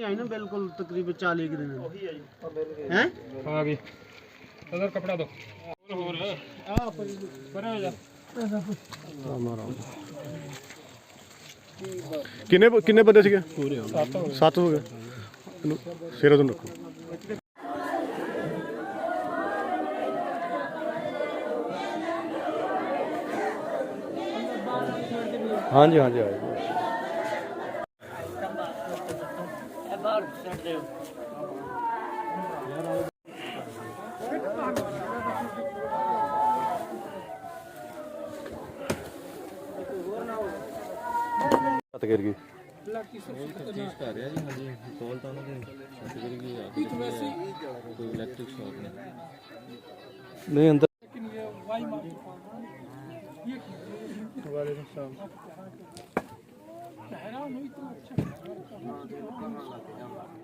یہ آئی نا بالکل تقریباً چالی کے دن۔ ہیں؟ گئی ادھر کپڑا دو۔ کنے بندے سکے؟ سات ہو گئے۔ تم رکھو۔ ہاں جی ہاں جی ہاں جی۔ ਹੱਥ ਗਿਰ ਗਈ। ਚੀਜ਼ ਕਰ ਰਿਹਾ ਜੀ ਹਾਂਜੀ ਕੋਲ ਤਾਂ ਉਹਨਾਂ ਦੇ ਸਰਟੀਫਿਕੇਟ ਕੀ ਆ ਕੋਈ ਇਲੈਕਟ੍ਰਿਕ ਸ਼ਾਪ ਨੇ ਨਹੀਂ ਅੰਦਰ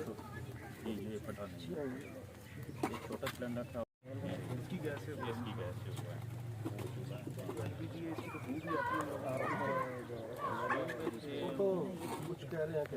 یہ پھٹا نہیں ہے ایک چھوٹا سلینڈر تھا اس کی گیس سے اس کی گیس سے ہوا ہے کچھ کہہ رہے ہیں کہ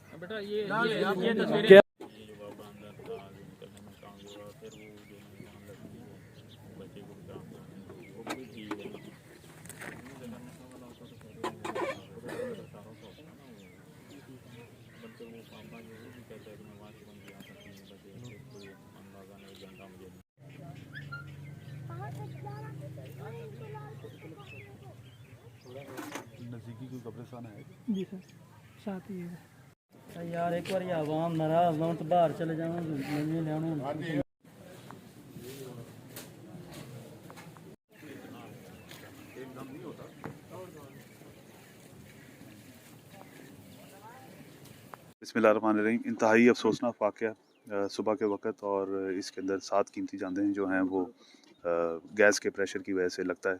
بیٹا یہ نزدیکی کوئی قبرستان ہے؟ جی سر ساتھ ہی ہے۔ اچھا یار، ایک بار عوام ناراض ہوں تو باہر چلے جاؤں بسم اللہ الرحمن الرحیم۔ انتہائی افسوسناک واقعہ صبح کے وقت اور اس کے اندر سات قیمتی جاندیں جو ہیں وہ گیس کے پریشر کی وجہ سے لگتا ہے۔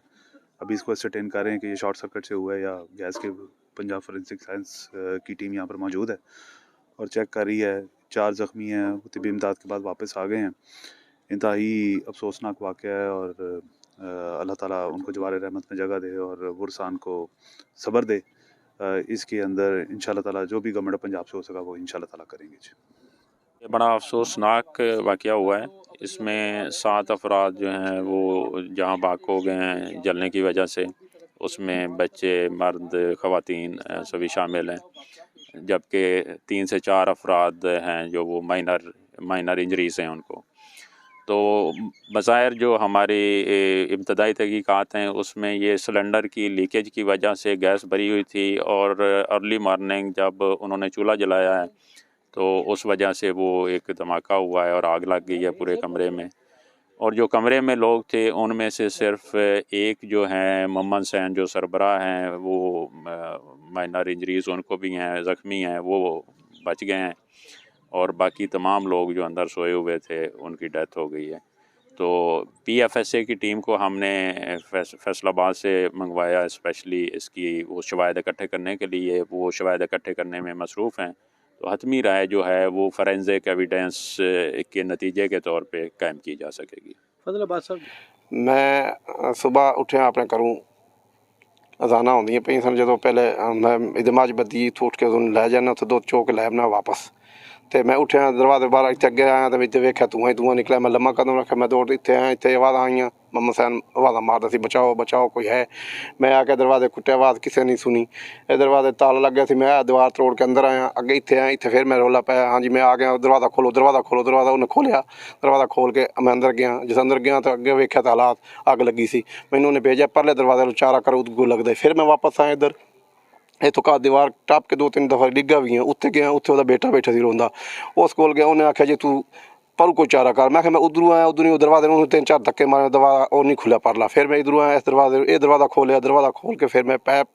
ابھی اس کو اسٹین کر رہے ہیں کہ یہ شارٹ سرکٹ سے ہوا ہے یا گیس کے پنجاب فورینسک سائنس کی ٹیم یہاں پر موجود ہے اور چیک کر رہی ہے، چار زخمی ہیں، وہ طبی امداد کے بعد واپس آ گئے ہیں۔ انتہائی افسوسناک واقعہ ہے اور اللہ تعالیٰ ان کو جوار رحمت میں جگہ دے اور ورسان کو صبر دے۔ اس کے اندر ان شاء اللہ تعالیٰ جو بھی گورنمنٹ پنجاب سے ہو سکا وہ ان شاء اللہ تعالیٰ کریں گے جی۔ یہ بڑا افسوسناک واقعہ ہوا ہے۔ اس میں سات افراد جو ہیں وہ جہاں باک ہو گئے ہیں جلنے کی وجہ سے۔ اس میں بچے، مرد، خواتین سبھی شامل ہیں۔ جبکہ تین سے چار افراد ہیں جو وہ مائنر مائنر انجریز ہیں ان کو۔ تو بظاہر جو ہماری ابتدائی تحقیقات ہیں، اس میں یہ سلنڈر کی لیکیج کی وجہ سے گیس بھری ہوئی تھی اور ارلی مارننگ جب انہوں نے چولہا جلایا ہے، تو اس وجہ سے وہ ایک دھماکہ ہوا ہے اور آگ لگ گئی ہے پورے کمرے میں۔ اور جو کمرے میں لوگ تھے، ان میں سے صرف ایک جو ہیں، ممن سین جو سربراہ ہیں، وہ مائنر انجریز ان کو بھی ہیں، زخمی ہیں، وہ بچ گئے ہیں۔ اور باقی تمام لوگ جو اندر سوئے ہوئے تھے، ان کی ڈیتھ ہو گئی ہے۔ تو پی ایف ایس اے کی ٹیم کو ہم نے فیصل آباد سے منگوایا اسپیشلی اس کی وہ شواہد اکٹھے کرنے کے لیے۔ وہ شواہد اکٹھے کرنے میں مصروف ہیں۔ تو حتمی رائے جو ہے وہ فرینزک ایویڈینس کے نتیجے کے طور پہ قائم کی جا سکے گی۔ فضل عباد صاحب۔ میں صبح اٹھیا اپنے کروں ਅਜ਼ਾਨਾ ਹੁੰਦੀਆਂ ਪਈਆਂ ਸਨ ਜਦੋਂ پہلے ਮੈਂ ادماج بدی تھوٹ کے ਉਹਨੂੰ لے جانا تو دو چوک لے ਆਉਣਾ واپس۔ ਤੇ ਮੈਂ ਉੱਠਿਆ, ਦਰਵਾਜ਼ੇ ਬਾਹਰ ਇੱਥੇ ਅੱਗੇ ਆਇਆ ਤੇ ਵਿੱਚ ਵੇਖਿਆ ਤੂੰ ਹੀ ਧੂੰਆਂ ਨਿਕਲਿਆ। ਮੈਂ ਲੰਮਾ ਕਦਮ ਰੱਖਿਆ, ਮੈਂ ਦੌੜ ਇੱਥੇ ਆਇਆ, ਇੱਥੇ ਆਵਾਜ਼ਾਂ ਆਈਆਂ। ਮੰਮਾ ਸੈਨ ਆਵਾਜ਼ਾਂ ਮਾਰਦਾ ਸੀ, ਬਚਾਓ ਬਚਾਓ, ਕੋਈ ਹੈ। ਮੈਂ ਆ ਕੇ ਦਰਵਾਜ਼ੇ ਕੁੱਟਿਆ, ਆਵਾਜ਼ ਕਿਸੇ ਨਹੀਂ ਸੁਣੀ। ਇਹ ਦਰਵਾਜ਼ੇ ਤਾਲ ਲੱਗਿਆ ਸੀ, ਮੈਂ ਆ ਦੀਵਾਰ ਤੋੜ ਕੇ ਅੰਦਰ ਆਇਆ, ਅੱਗੇ ਇੱਥੇ ਆਇਆ, ਇੱਥੇ ਫਿਰ ਮੈਂ ਰੋਲਾ ਪਾਇਆ। ਹਾਂਜੀ, ਮੈਂ ਆ ਗਿਆ, ਦਰਵਾਜ਼ਾ ਖੋਲੋ ਦਰਵਾਜ਼ਾ ਖੋਲੋ, ਦਰਵਾਜ਼ਾ ਉਹਨੇ ਖੋਲਿਆ। ਦਰਵਾਜ਼ਾ ਖੋਲ ਕੇ ਮੈਂ ਅੰਦਰ ਗਿਆ, ਜਿਸ ਅੰਦਰ ਗਿਆ ਤਾਂ ਅੱਗੇ ਵੇਖਿਆ ਤਾਂ ਹਾਲਾਤ ਅੱਗ ਲੱਗੀ ਸੀ। ਮੈਨੂੰ ਉਹਨੇ ਭੇਜਿਆ, ਪਰਲੇ ਦਰਵਾਜ਼ੇ ਨੂੰ ਚਾਰਾ ਕਰੋ, ਉਦੋਂ ਲੱਗਦਾ ਫਿਰ ਮੈਂ ਵਾਪਸ ਆਇਆ ਇੱਧਰ। ਇੱਥੋਂ ਘਰ ਦੀਵਾਰ ਟੱਪ ਕੇ ਦੋ ਤਿੰਨ ਦਫਾ ਡਿੱਗਾ ਵੀ ਗਿਆ ਉੱਥੇ ਗਿਆ, ਉੱਥੇ ਉਹਦਾ ਬੇਟਾ ਬੈਠਾ ਸੀ ਰੋਂਦਾ। ਉਸ ਕੋਲ ਗਿਆ, ਉਹਨੇ ਆਖਿਆ, ਜੇ ਤੂੰ ਪਰੂ ਕੋਈ ਚਾਰਾ ਕਰ। ਮੈਂ ਕਿਹਾ, ਮੈਂ ਉਧਰੋਂ ਆਇਆ, ਉਧਰੋਂ ਹੀ ਉਹ ਦਰਵਾਜ਼ੇ ਨੂੰ ਤਿੰਨ ਚਾਰ ਧੱਕੇ ਮਾਰੇ ਦਰਵਾਜ਼ਾ ਉਹ ਨਹੀਂ ਖੁੱਲਿਆ ਪਰਲਾ। ਫਿਰ ਮੈਂ ਇਧਰੋਂ ਆਇਆ, ਇਸ ਦਰਵਾਜ਼ੇ, ਇਹ ਦਰਵਾਜ਼ਾ ਖੋਲਿਆ ਦਰਵਾਜ਼ਾ ਖੋਲ ਕੇ ਫਿਰ ਮੈਂ ਪੈਪ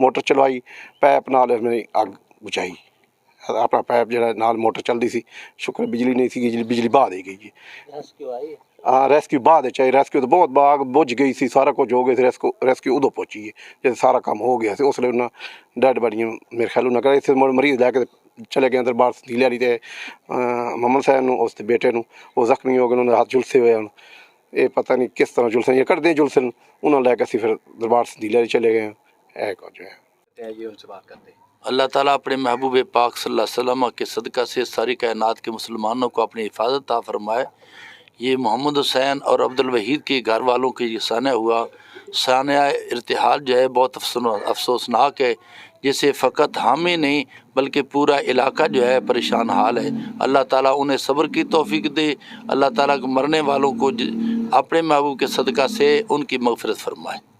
ਮੋਟਰ ਚਲਵਾਈ ਪੈਪ ਨਾਲ ਮੇਰੀ ਅੱਗ ਬੁਝਾਈ। ਆਪਣਾ ਪੈਪ ਜਿਹੜਾ ਨਾਲ ਮੋਟਰ ਚੱਲਦੀ ਸੀ ਸ਼ੁਕਰ ਬਿਜਲੀ ਨਹੀਂ ਸੀ ਬਿਜਲੀ ਬਿਜਲੀ ਬਾਹ ਦੇ ਗਈ ਜੀ। ਹਾਂ? ਰੈਸਕਿਊ ਬਾਅਦ ਚਾਹੀ ਰੈਸਕਿਊ ਤਾਂ ਬਹੁਤ ਬਾਗ ਬੁੱਝ ਗਈ ਸੀ ਸਾਰਾ ਕੁਝ ਹੋ ਗਿਆ ਸੀ ਰੈਸਕਿਊ ਰੈਸਕਿਊ ਉਦੋਂ ਪਹੁੰਚੀ ਹੈ ਜਦ ਸਾਰਾ ਕੰਮ ਹੋ ਗਿਆ ਸੀ ਉਸ ਲਈ ਉਹਨਾਂ ਡੈਡ ਬੜੀਆਂ ਮੇਰੇ ਖਿਆਲ ਉਹਨਾਂ ਕਰੇ ਇੱਥੇ ਮਰੀਜ਼ ਲੈ ਕੇ ਤੇ ਚਲੇ ਗਏ ਦਰਬਾਰ ਸੰਧੀਲੇ ਵਾਲੀ ਤੇ ਅਹ, ਮੁਹੰਮਦ ਸਾਹਿਬ ਨੂੰ ਉਸ ਦੇ ਬੇਟੇ ਨੂੰ ਉਹ ਜ਼ਖਮੀ ਹੋ ਗਏ ਉਹਨਾਂ ਦੇ ਹੱਥ ਝੁਲਸੇ ਹੋਏ ਹਨ। ਇਹ ਪਤਾ ਨਹੀਂ ਕਿਸ ਤਰ੍ਹਾਂ ਝੁਲਸੇ ਇਹ ਕੱਢਦੇ ਝੁਲਸੇ ਉਹਨਾਂ ਲੈ ਕੇ ਅਸੀਂ ਫਿਰ ਦਰਬਾਰ ਸੰਧੀਲੇ ਵਾਲੀ ਚਲੇ ਗਏ ਇਹ ਕੁਝ ਹੈ? اللہ تعالیٰ اپنے محبوب پاک صلی اللہ علیہ وسلم کے صدقہ سے ساری کائنات کے مسلمانوں کو اپنی حفاظت عطا فرمائے۔ یہ محمد حسین اور عبد الوحید کے گھر والوں کے یہ سانحہ ہوا۔ سانحہ ارتحال جو ہے بہت افسوسناک ہے، جسے فقط ہم ہی نہیں، بلکہ پورا علاقہ جو ہے پریشان حال ہے۔ اللہ تعالیٰ انہیں صبر کی توفیق دے۔ اللہ تعالیٰ کے مرنے والوں کو اپنے محبوب کے صدقہ سے ان کی مغفرت فرمائے۔